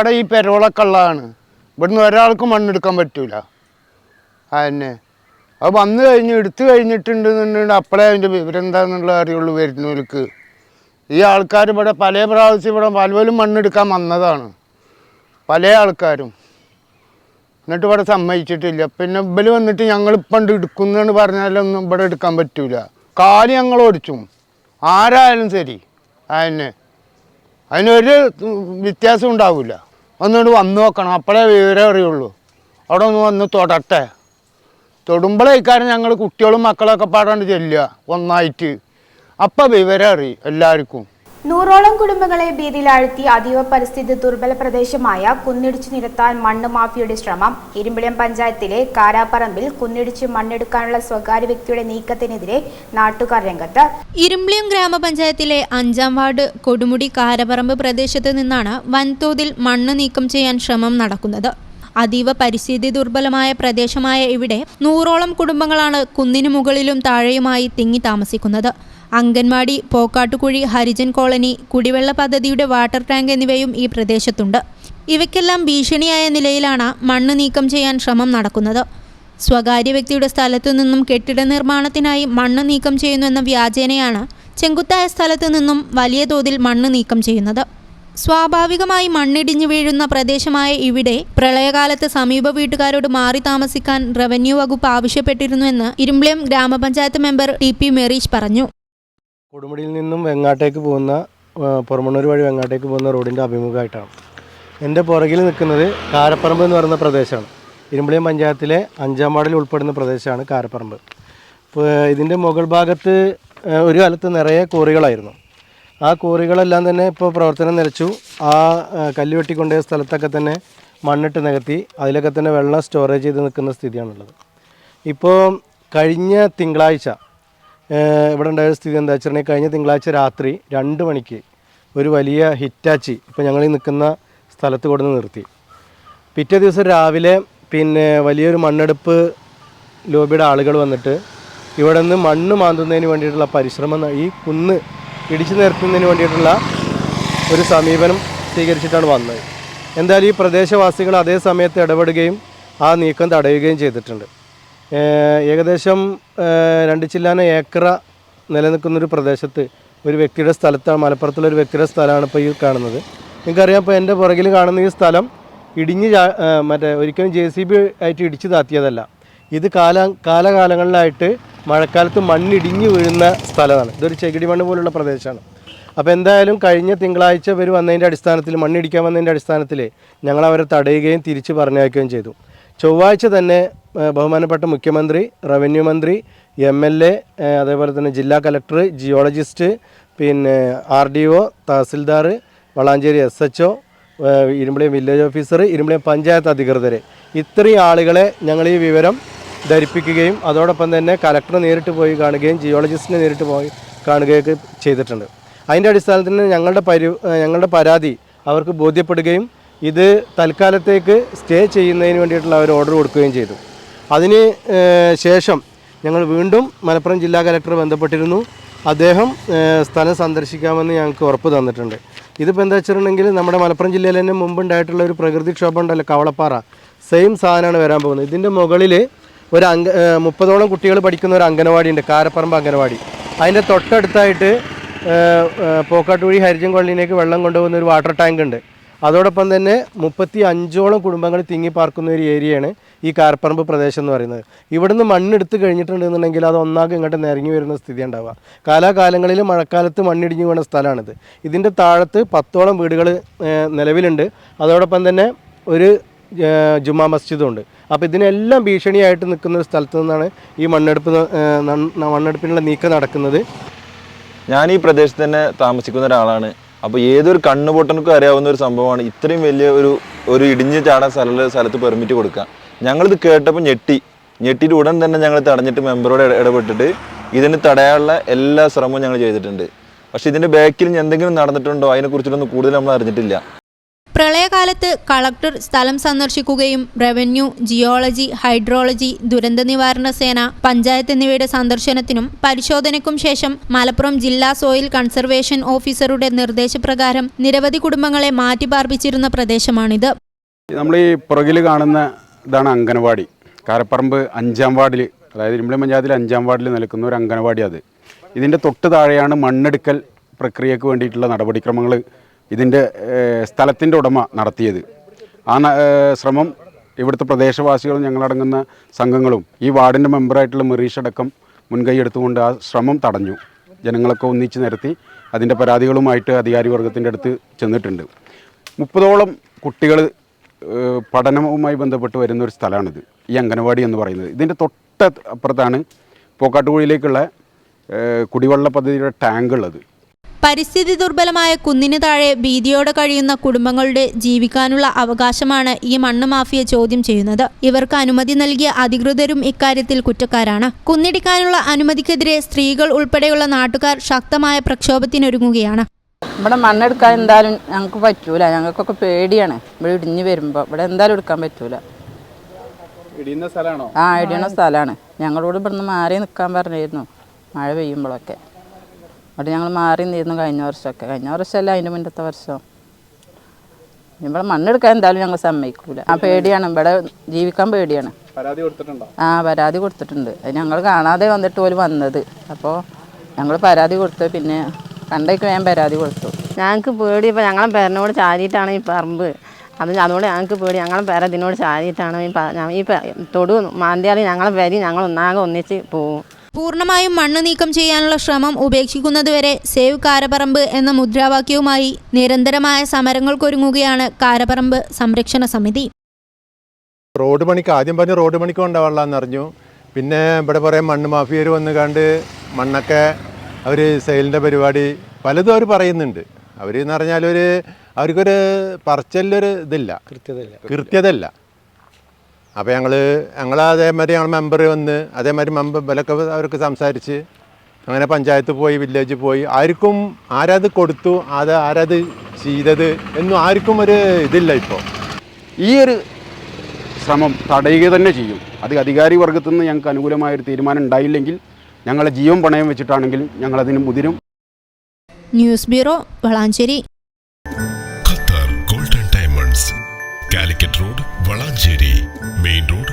അവിടെ ഈ പെരോളൊക്കെ ഇവിടുന്ന് ഒരാൾക്കും മണ്ണെടുക്കാൻ പറ്റൂല. അതന്നെ അത് വന്നു കഴിഞ്ഞ് എടുത്തു കഴിഞ്ഞിട്ടുണ്ടെന്നുണ്ടെങ്കിൽ അപ്പോഴേ അതിന്റെ വിവരം എന്താണെന്നുള്ള അറിയുള്ളൂ വരുന്നവർക്ക്. ഈ ആൾക്കാർ ഇവിടെ പല പ്രാവശ്യം ഇവിടെ പലപോലും മണ്ണെടുക്കാൻ വന്നതാണ്. പല ആൾക്കാരും. എന്നിട്ട് ഇവിടെ സമ്മതിച്ചിട്ടില്ല. പിന്നെ ഇവർ വന്നിട്ട് ഞങ്ങൾ ഇപ്പം എടുക്കുന്നതെന്ന് പറഞ്ഞാലൊന്നും ഇവിടെ എടുക്കാൻ പറ്റൂല. കാൽ ഞങ്ങൾ ഓടിച്ചു ആരായാലും ശരി. അതന്നെ അതിനൊരു വ്യത്യാസം ഉണ്ടാവില്ല ഒന്നുകൊണ്ട് വന്ന് നോക്കണം അപ്പോഴേ വിവരം അറിയുള്ളൂ. അവിടെ ഒന്ന് വന്ന് തൊടട്ടെ. തൊടുമ്പോഴേക്കാരം ഞങ്ങൾ കുട്ടികളും മക്കളൊക്കെ പാടാണ്ട് ചെല്ലുക. ഒന്നായിട്ട്. അപ്പം വിവരം അറിയും എല്ലാവർക്കും നൂറോളം കുടുംബങ്ങളെ ഭീതിയിലാഴ്ത്തി അതീവ പരിസ്ഥിതി ദുർബല പ്രദേശമായ കുന്നിടിച്ചു നിരത്താൻ മണ്ണ് മാഫിയുടെ ശ്രമം ഇരുമ്പിളിയം പഞ്ചായത്തിലെ കാരാപ്പറമ്പിൽ കുന്നിടിച്ച് മണ്ണെടുക്കാനുള്ള സ്വകാര്യ വ്യക്തിയുടെ നീക്കത്തിനെതിരെ നാട്ടുകാർ രംഗത്ത്. ഇരുമ്പിളിയം ഗ്രാമപഞ്ചായത്തിലെ അഞ്ചാം വാർഡ് കൊടുമുടി കാരാപ്പറമ്പ് പ്രദേശത്ത് നിന്നാണ് വൻതോതിൽ മണ്ണ് നീക്കം ചെയ്യാൻ ശ്രമം നടക്കുന്നത്. അതീവ പരിസ്ഥിതി ദുർബലമായ പ്രദേശമായ ഇവിടെ നൂറോളം കുടുംബങ്ങളാണ് കുന്നിനു മുകളിലും താഴെയുമായി തിങ്ങി താമസിക്കുന്നത്. അംഗൻവാടി പോക്കാട്ടുകുഴി ഹരിജൻ കോളനി കുടിവെള്ള പദ്ധതിയുടെ വാട്ടർ ടാങ്ക് എന്നിവയും ഈ പ്രദേശത്തുണ്ട്. ഇവയ്ക്കെല്ലാം ഭീഷണിയായ നിലയിലാണ് മണ്ണ് നീക്കം ചെയ്യാൻ ശ്രമം നടക്കുന്നത്. സ്വകാര്യ വ്യക്തിയുടെ സ്ഥലത്തു നിന്നും കെട്ടിട നിർമ്മാണത്തിനായി മണ്ണ് നീക്കം ചെയ്യുന്നുവെന്ന വ്യാജേനയാണ് ചെങ്കുത്തായ സ്ഥലത്തു നിന്നും വലിയ തോതിൽ മണ്ണ് നീക്കം ചെയ്യുന്നത്. സ്വാഭാവികമായി മണ്ണിടിഞ്ഞു വീഴുന്ന പ്രദേശമായ ഇവിടെ പ്രളയകാലത്ത് സമീപ വീട്ടുകാരോട് മാറി താമസിക്കാൻ റവന്യൂ വകുപ്പ് ആവശ്യപ്പെട്ടിരുന്നുവെന്ന് ഇരുമ്പ്ലയം ഗ്രാമപഞ്ചായത്ത് മെമ്പർ ടി പി മെറീഷ് പറഞ്ഞു. കൊടുമുടിയിൽ നിന്നും വെങ്ങാട്ടേക്ക് പോകുന്ന പുറമണ്ണൂർ വഴി വെങ്ങാട്ടേക്ക് പോകുന്ന റോഡിന്റെ അഭിമുഖമായിട്ടാണ്. എന്റെ പുറകിൽ നിൽക്കുന്നത് കാരപ്പറമ്പ് എന്ന് പറയുന്ന പ്രദേശമാണ്. ഇരുമ്പളിയം പഞ്ചായത്തിലെ അഞ്ചാം വാർഡിൽ ഉൾപ്പെടുന്ന പ്രദേശമാണ് കാരപ്പറമ്പ്. ഇപ്പോൾ ഇതിന്റെ മുകൾ ഭാഗത്ത് ഒരു കാലത്ത് നിറയെ കോറികളായിരുന്നു ആ കോറികളെല്ലാം തന്നെ ഇപ്പോൾ പ്രവർത്തനം നിലച്ചു. ആ കല്ല് വെട്ടിക്കൊണ്ടുപോയ സ്ഥലത്തൊക്കെ തന്നെ മണ്ണിട്ട് നികത്തി അതിലൊക്കെ തന്നെ വെള്ളം സ്റ്റോറേജ് ചെയ്ത് നിൽക്കുന്ന സ്ഥിതിയാണുള്ളത്. ഇപ്പോൾ കഴിഞ്ഞ തിങ്കളാഴ്ച ഇവിടെ ഉണ്ടായ സ്ഥിതി എന്താ വെച്ചിട്ടുണ്ടെങ്കിൽ കഴിഞ്ഞ തിങ്കളാഴ്ച രാത്രി രണ്ട് മണിക്ക് ഒരു വലിയ ഹിറ്റാച്ചി ഇപ്പോൾ ഞങ്ങൾ ഈ നിൽക്കുന്ന സ്ഥലത്ത് കൊടുന്ന് നിർത്തി. പിറ്റേ ദിവസം രാവിലെ പിന്നെ വലിയൊരു മണ്ണെടുപ്പ് ലോബിയുടെ ആളുകൾ വന്നിട്ട് ഇവിടെ നിന്ന് മണ്ണ് മാന്തുന്നതിന് വേണ്ടിയിട്ടുള്ള പരിശ്രമം ഈ കുന്ന് ഇടിച്ചു നിർത്തുന്നതിന് വേണ്ടിയിട്ടുള്ള ഒരു സമീപനം സ്വീകരിച്ചിട്ടാണ് വന്നത്. എന്തായാലും ഈ പ്രദേശവാസികൾ അതേ സമയത്ത് ഇടപെടുകയും ആ നീക്കം തടയുകയും ചെയ്തിട്ടുണ്ട്. ഏകദേശം രണ്ട് ചില്ലാന ഏക്കറ നിലനിൽക്കുന്നൊരു പ്രദേശത്ത് ഒരു വ്യക്തിയുടെ സ്ഥലത്താണ് മലപ്പുറത്തുള്ള ഒരു വ്യക്തിയുടെ സ്ഥലമാണ് ഇപ്പോൾ ഈ കാണുന്നത്. നിങ്ങൾക്കറിയാം ഇപ്പോൾ എന്റെ പുറകിൽ കാണുന്ന ഈ സ്ഥലം ഇടിഞ്ഞ് മറ്റേ ഒരിക്കലും ജെ സി ബി ആയിട്ട് ഇടിച്ചു താത്തിയതല്ല. ഇത് കാല കാലകാലങ്ങളിലായിട്ട് മഴക്കാലത്ത് മണ്ണിടിഞ്ഞ് വീഴുന്ന സ്ഥലമാണ്. ഇതൊരു ചെകിടി മണ്ണ് പോലുള്ള പ്രദേശമാണ്. അപ്പോൾ എന്തായാലും കഴിഞ്ഞ തിങ്കളാഴ്ച ഇവർ വന്നതിന്റെ അടിസ്ഥാനത്തിൽ മണ്ണിടിക്കാൻ വന്നതിന്റെ അടിസ്ഥാനത്തിൽ ഞങ്ങൾ അവരെ തടയുകയും തിരിച്ച് പറഞ്ഞയക്കുകയും ചെയ്തു. ചൊവ്വാഴ്ച തന്നെ ബഹുമാനപ്പെട്ട മുഖ്യമന്ത്രി റവന്യൂ മന്ത്രി എം എൽ എ അതേപോലെ തന്നെ ജില്ലാ കലക്ടർ ജിയോളജിസ്റ്റ് പിന്നെ R D O tahsildar Valanchery S H O Irumbiliyam village officer Irumbiliyam panchayat അധികൃതർ ഇത്രയും ആളുകളെ ഞങ്ങൾ ഈ വിവരം ധരിപ്പിക്കുകയും അതോടൊപ്പം തന്നെ കലക്ടറെ നേരിട്ട് പോയി കാണുകയും ജിയോളജിസ്റ്റിനെ നേരിട്ട് പോയി കാണുകയൊക്കെ ചെയ്തിട്ടുണ്ട്. അതിന്റെ അടിസ്ഥാനത്തിൽ ഞങ്ങളുടെ പരി ഞങ്ങളുടെ പരാതി അവർക്ക് ബോധ്യപ്പെടുകയും ഇത് തൽക്കാലത്തേക്ക് സ്റ്റേ ചെയ്യുന്നതിന് വേണ്ടിയിട്ടുള്ള അവർ ഓർഡർ കൊടുക്കുകയും ചെയ്തു. അതിന് ശേഷം ഞങ്ങൾ വീണ്ടും മലപ്പുറം ജില്ലാ കലക്ടർ ബന്ധപ്പെട്ടിരുന്നു. അദ്ദേഹം സ്ഥലം സന്ദർശിക്കാമെന്ന് ഞങ്ങൾക്ക് ഉറപ്പ് തന്നിട്ടുണ്ട്. ഇതിപ്പോൾ എന്താ വെച്ചിട്ടുണ്ടെങ്കിൽ നമ്മുടെ മലപ്പുറം ജില്ലയിൽ തന്നെ മുമ്പുണ്ടായിട്ടുള്ള ഒരു പ്രകൃതിക്ഷോഭം ഉണ്ടല്ലോ കവളപ്പാറ. സെയിം സാധനമാണ് വരാൻ പോകുന്നത്. ഇതിന്റെ മുകളിൽ ഒരു ഏഹ് മുപ്പതോളം കുട്ടികൾ പഠിക്കുന്ന ഒരു അംഗനവാടി ഉണ്ട് കാരപ്പറമ്പ് അംഗനവാടി. അതിന്റെ തൊട്ടടുത്തായിട്ട് പോക്കാട്ടുവഴി ഹരിജൻ കോളനിയിലേക്ക് വെള്ളം കൊണ്ടുപോകുന്ന ഒരു വാട്ടർ ടാങ്ക് ഉണ്ട് അതോടൊപ്പം തന്നെ മുപ്പത്തി അഞ്ചോളം കുടുംബങ്ങൾ തിങ്ങി പാർക്കുന്ന ഒരു ഏരിയയാണ് ഈ കാർപ്പറമ്പ് പ്രദേശം എന്ന് പറയുന്നത്. ഇവിടുന്ന് മണ്ണെടുത്ത് കഴിഞ്ഞിട്ടുണ്ടെന്നുണ്ടെങ്കിൽ അത് ഒന്നാകെ ഇങ്ങോട്ട് നിരങ്ങി വരുന്ന സ്ഥിതി ഉണ്ടാവുക. കാലാകാലങ്ങളിൽ മഴക്കാലത്ത് മണ്ണിടിഞ്ഞു വീണ സ്ഥലമാണിത്. ഇതിന്റെ താഴത്ത് പത്തോളം വീടുകൾ നിലവിലുണ്ട്. അതോടൊപ്പം തന്നെ ഒരു ജുമാ മസ്ജിദും ഉണ്ട് അപ്പോൾ ഇതിനെല്ലാം ഭീഷണിയായിട്ട് നിൽക്കുന്ന ഒരു സ്ഥലത്ത് നിന്നാണ് ഈ മണ്ണെടുപ്പ് മണ്ണെടുപ്പിനുള്ള നീക്കം നടക്കുന്നത്. ഞാൻ ഈ പ്രദേശത്ത് തന്നെ താമസിക്കുന്ന ഒരാളാണ്. അപ്പോൾ ഏതൊരു കണ്ണുപൊട്ടനക്കും അറിയാവുന്ന ഒരു സംഭവമാണ് ഇത്രയും വലിയ ഒരു ഒരു ഇടിഞ്ഞ് ചാടാൻ സ്ഥല സ്ഥലത്ത് പെർമിറ്റ് കൊടുക്കുക. ഞങ്ങളിത് കേട്ടപ്പോൾ ഞെട്ടി. ഞെട്ടിയിട്ട് ഉടൻ തന്നെ ഞങ്ങൾ തടഞ്ഞിട്ട് മെമ്പറോട് ഇട- ഇടപെട്ടിട്ട് ഇതിന് തടയാനുള്ള എല്ലാ ശ്രമവും ഞങ്ങൾ ചെയ്തിട്ടുണ്ട്. പക്ഷെ ഇതിന്റെ ബാക്കിൽ എന്തെങ്കിലും നടന്നിട്ടുണ്ടോ? അതിനെക്കുറിച്ചിട്ടൊന്നും കൂടുതൽ നമ്മൾ അറിഞ്ഞിട്ടില്ല. പ്രളയകാലത്ത് കളക്ടർ സ്ഥലം സന്ദർശിക്കുകയും റവന്യൂ ജിയോളജി ഹൈഡ്രോളജി ദുരന്ത നിവാരണ സേന പഞ്ചായത്ത് എന്നിവയുടെ സന്ദർശനത്തിനും പരിശോധനയ്ക്കും ശേഷം മലപ്പുറം ജില്ലാ സോയിൽ കൺസർവേഷൻ ഓഫീസറുടെ നിർദ്ദേശപ്രകാരം നിരവധി കുടുംബങ്ങളെ മാറ്റിപ്പാർപ്പിച്ചിരുന്ന പ്രദേശമാണിത്. നമ്മൾ ഈ പുറകിൽ കാണുന്ന ഇതാണ് അംഗനവാടി കാരപ്പറമ്പ് അഞ്ചാം വാർഡിൽ അതായത് ഇരുമ്പളി പഞ്ചായത്തിലെ അഞ്ചാം വാർഡിൽ നിൽക്കുന്ന ഒരു അംഗനവാടി അത്. ഇതിന്റെ തൊട്ട് താഴെയാണ് മണ്ണെടുക്കൽ പ്രക്രിയക്ക് വേണ്ടിയിട്ടുള്ള നടപടിക്രമങ്ങൾ ഇതിന്റെ സ്ഥലത്തിന്റെ ഉടമ നടത്തിയത്. ആ ശ്രമം ഇവിടുത്തെ പ്രദേശവാസികളും ഞങ്ങളടങ്ങുന്ന സംഘങ്ങളും ഈ വാർഡിന്റെ മെമ്പറായിട്ടുള്ള മെറീഷ് അടക്കം മുൻകൈ എടുത്തുകൊണ്ട് ആ ശ്രമം തടഞ്ഞു. ജനങ്ങളൊക്കെ ഒന്നിച്ച് നിരത്തി അതിന്റെ പരാതികളുമായിട്ട് അധികാരി വർഗത്തിന്റെ അടുത്ത് ചെന്നിട്ടുണ്ട്. മുപ്പതോളം കുട്ടികൾ പഠനവുമായി ബന്ധപ്പെട്ട് വരുന്ന ഒരു സ്ഥലമാണിത് ഈ അംഗനവാടി എന്ന് പറയുന്നത്. ഇതിന്റെ തൊട്ട് അപ്പുറത്താണ് പോക്കാട്ടുകുഴിയിലേക്കുള്ള കുടിവെള്ള പദ്ധതിയുടെ ടാങ്ക് ഉള്ളത് പരിസ്ഥിതി ദുർബലമായ കുന്നിന് താഴെ ഭീതിയോടെ കഴിയുന്ന കുടുംബങ്ങളുടെ ജീവിക്കാനുള്ള അവകാശമാണ് ഈ മണ്ണ് മാഫിയ ചോദ്യം ചെയ്യുന്നത്. ഇവർക്ക് അനുമതി നൽകിയ അധികൃതരും ഇക്കാര്യത്തിൽ കുറ്റക്കാരാണ്. കുന്നിടിക്കാനുള്ള അനുമതിക്കെതിരെ സ്ത്രീകൾ ഉൾപ്പെടെയുള്ള നാട്ടുകാർ ശക്തമായ പ്രക്ഷോഭത്തിനൊരുങ്ങുകയാണ്. ഇവിടെ മണ്ണെടുക്കാൻ എന്തായാലും ഞങ്ങൾക്ക് പറ്റൂല. ഞങ്ങൾക്കൊക്കെ പേടിയാണ്. ഇവിടെ ഇടിഞ്ഞു വരുമ്പോൾ ഇവിടെ എന്തായാലും എടുക്കാൻ പറ്റൂല. ആ ഇടിയുന്ന സ്ഥലമാണ്. ഞങ്ങളോട് ഇവിടുന്ന് മാറി നിൽക്കാൻ പറഞ്ഞിരുന്നു. മഴ പെയ്യുമ്പോഴൊക്കെ. അവിടെ ഞങ്ങൾ മാറി നിന്നിരുന്നു കഴിഞ്ഞ വർഷമൊക്കെ. കഴിഞ്ഞ വർഷമല്ല അതിന്റെ മുന്നത്തെ വർഷം. ഇവിടെ മണ്ണെടുക്കാൻ എന്തായാലും ഞങ്ങൾ സമ്മതിക്കൂല. ആ പേടിയാണ്. ഇവിടെ ജീവിക്കാൻ പേടിയാണ്. പരാതി കൊടുത്തിട്ടുണ്ടോ? ആ പരാതി കൊടുത്തിട്ടുണ്ട്. അത് ഞങ്ങൾ കാണാതെ വന്നിട്ട് പോലും വന്നത്. അപ്പോൾ ഞങ്ങൾ പരാതി കൊടുത്തു പിന്നെ കണ്ടേക്ക് ഞാൻ പരാതി കൊടുത്തു. ഞങ്ങൾക്ക് പേടി. ഇപ്പോൾ ഞങ്ങളെ പേരനോട് ചാരിയിട്ടാണ് ഈ പറമ്പ്. അത് അതുകൊണ്ട് ഞങ്ങൾക്ക് പേടി. ഞങ്ങളെ പേര ഇതിനോട് ചാരിയിട്ടാണ് ഈ ഈ തൊടു മാന്തിയാൽ ഞങ്ങളെ പേര് ഞങ്ങൾ ഒന്നാകെ ഒന്നിച്ച് പോവും. പൂർണമായും മണ്ണ് നീക്കം ചെയ്യാനുള്ള ശ്രമം ഉപേക്ഷിക്കുന്നതുവരെ സേവ് കാരപറമ്പ് എന്ന മുദ്രാവാക്യവുമായി നിരന്തരമായ സമരങ്ങൾക്കൊരുങ്ങുകയാണ് കാരപറമ്പ് സംരക്ഷണ സമിതി. റോഡ് പണിക്ക് ആദ്യം പറഞ്ഞ് റോഡ് പണിക്ക് കൊണ്ടുപോകാമെന്ന് അറിഞ്ഞു. പിന്നെ ഇവിടെ കുറേ മണ്ണ് മാഫിയർ വന്ന് കണ്ട് മണ്ണൊക്കെ അവർ സെയിലിന്റെ പരിപാടി പലതും അവർ പറയുന്നുണ്ട്. അവർ എന്ന് പറഞ്ഞാൽ ഒരു അവർക്കൊരു പറച്ചലിലൊരു ഇതില്ല. കൃത്യതയില്ല. കൃത്യതയില്ല. അപ്പോൾ ഞങ്ങൾ ഞങ്ങൾ അതേമാതിരി ഞങ്ങൾ മെമ്പർ വന്ന് അതേമാതിരി മെമ്പർ വിലക്ക് അവർക്ക് സംസാരിച്ച് അങ്ങനെ പഞ്ചായത്ത് പോയി വില്ലേജ് പോയി. ആർക്കും ആരത് കൊടുത്തു അത് ആരത് ചെയ്തത് എന്നും ആർക്കും ഒരു ഇതില്ല ഇപ്പോൾ ഈ ഒരു ശ്രമം തടയുക തന്നെ ചെയ്യും. അത് അധികാരി വർഗത്തു നിന്ന് ഞങ്ങൾക്ക് അനുകൂലമായൊരു തീരുമാനം ഉണ്ടായില്ലെങ്കിൽ ഞങ്ങളെ ജീവൻ പണയം വെച്ചിട്ടാണെങ്കിലും ഞങ്ങളതിന് മുതിരും. News bureau Valanchery. Qatar golden diamonds Calicut Valanchery main road